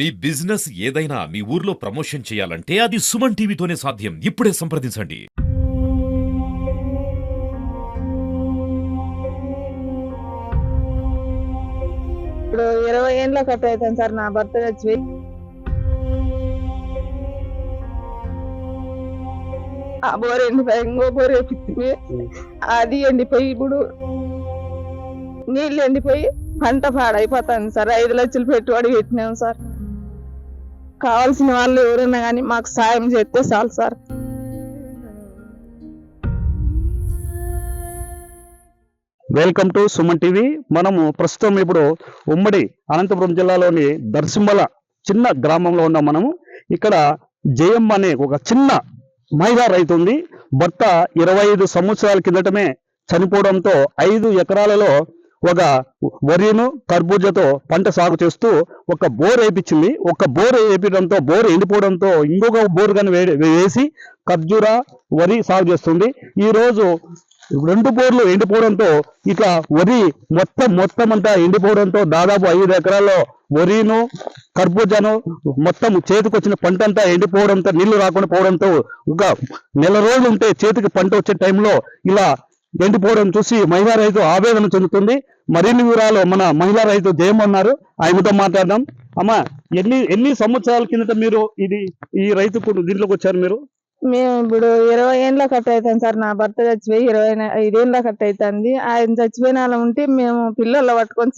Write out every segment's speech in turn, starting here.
మీ business ఏదైనా మీ ఊర్లో promotion చేయాలంటే అది సుమన్ టీవీతోనే సాధ్యం. ఇప్పుడే సంప్రదించండి. ఇప్పుడు ఇరవై ఏళ్ళ కట్ అవుతాను సార్. నా భర్త వచ్చి ఆ బోర్ ఎండిపోయి ఇంకో బోర్ వేపించింది అది ఎండిపోయి ఇప్పుడు నీళ్ళు ఎండిపోయి పంట పాడైపోతాను సార్. ఐదు లక్షలు పెట్టుబడి పెట్టినాం సార్. కావాల్సిన వాళ్ళు ఎవరైనా కానీ మాకు సాయం చేస్తే చాలు sir. Welcome to Suman TV. మనము ప్రస్తుతం ఇప్పుడు ఉమ్మడి అనంతపురం జిల్లాలోని దర్శింబల చిన్న గ్రామంలో ఉన్నాం మనము. ఇక్కడ జయమ్మ అనే ఒక చిన్న మహిళా రైతు ఉంది. భర్త ఇరవై ఐదు సంవత్సరాల కిందటమే చనిపోవడంతో ఐదు ఎకరాలలో ఒక వరిను కర్బూజతో పంట సాగు చేస్తూ ఒక బోర్ వేయించింది ఒక బోర్ వేయించడంతో బోర్ ఎండిపోవడంతో ఇంకొక బోర్ కానీ వేసి ఖర్జూర వరి సాగు చేస్తుంది. ఈ రోజు రెండు బోర్లు ఎండిపోవడంతో ఇట్లా వరి మొత్తం మొత్తం అంతా ఎండిపోవడంతో దాదాపు ఐదు ఎకరాల్లో వరిను కర్బూజాను మొత్తం చేతికి వచ్చిన పంట అంతా ఎండిపోవడంతో నీళ్ళు రాకుండా పోవడంతో ఒక నెల రోజులు ఉంటే చేతికి పంట వచ్చే టైంలో ఇలా ఎండిపోవడం చూసి మహిళా రైతు ఆవేదన చెందుతుంది. మరిన్ని వివరాలు మన మహిళా రైతు జయం ఉన్నారు ఆయనతో మాట్లాడదాం. అమ్మా ఎన్ని ఎన్ని సంవత్సరాల కిందట మీరు ఇది ఈ రైతు దీంట్లోకి వచ్చారు మీరు? మేము ఇప్పుడు ఇరవై ఏళ్ళ కట్ట అవుతాం సార్. నా భర్త చచ్చిపోయి ఇరవై ఐదేళ్ళ కట్ట అవుతుంది. ఆయన చచ్చిపోయిన ఉంటే మేము పిల్లలు పట్టుకొని.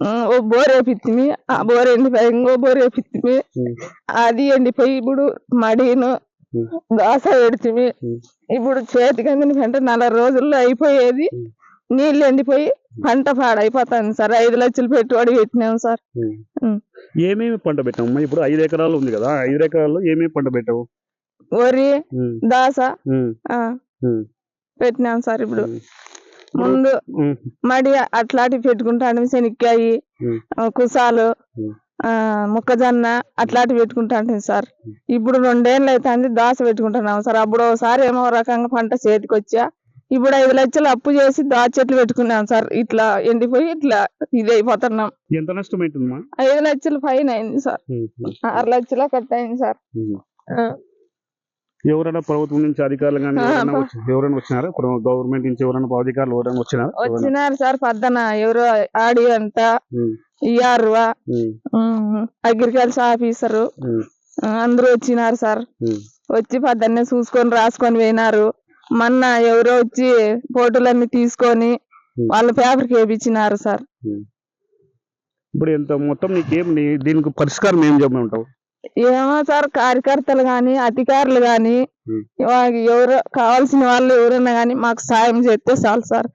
ఉమ్, ఓ బోర్ వేపిత్తిమి. ఆ బోర్ ఎండిపోయి ఇంకో బోర్ వేపిత్తిమి. అది ఎండిపోయి ఇప్పుడు మడిను. దోస పెడితిమి ఉమ్. ఇప్పుడు చేతికి అందిన పంట నలభై రోజుల్లో అయిపోయేది. నీళ్ళు ఎండిపోయి పంట పాడైపోతుంది సార్. ఐదు లక్షలు పెట్టుబడి పెట్టినాం సార్. ఏమేమి పంట పెట్టావు ఇప్పుడు ఐదు ఎకరాలు ఉంది కదా. ఐదు ఎకరాల్లో ఏమేమి పంట పెట్టావు? వరి దాస పెట్టినాం సార్ ఇప్పుడు. ముందు మడి అట్లాంటివి పెట్టుకుంటాను శనక్కాయి కుసాలు మొక్కజొన్న అట్లాంటివి పెట్టుకుంటాను సార్. ఇప్పుడు రెండేళ్ళు అవుతుంది దాస పెట్టుకుంటున్నాం సార్. అప్పుడు ఒకసారి ఏమో రకంగా పంట చేతికి వచ్చా ఇప్పుడు ఐదు లక్షలు అప్పు చేసి దా చెట్లు పెట్టుకున్నాం సార్. ఇట్లా ఎండిపోయి ఇట్లా ఇది అయిపోతున్నాం ఎంత నష్టం అవుతుందమ్మా ఐదు లక్షలు ఫైన్ అయింది సార్. ఆరు లక్షల కట్ అయింది సార్. ఎవరైనా ప్రభుత్వం నుంచి అధికారులు కానీ ఎవరైనా వచ్చినారా? గవర్నమెంట్ నుంచి ఎవరైనా అధికారులు ఎవరైనా వచ్చినారా? వచ్చినారు సార్. పద్దన ఎవరో ఆడి అంట ఉమ్, అగ్రికల్చర్ ఆఫీసరు. అందరూ వచ్చినారు సార్. వచ్చి పద్దన్నే చూసుకొని రాసుకొని పోయినారు. మొన్న ఎవరో వచ్చి ఫోటోలన్నీ తీసుకొని. వాళ్ళ పేపర్కి వేపించినారు సార్. ఇప్పుడు ఎంత మొత్తం నీకేం దీనికి పరిష్కారం ఏం చెప్పమంటావు? ఏమో సార్ కార్యకర్తలు గాని అధికారులు గాని. ఎవరు కావాల్సిన వాళ్ళు ఎవరైనా గాని మాకు సాయం చేస్తే చాలు సార్.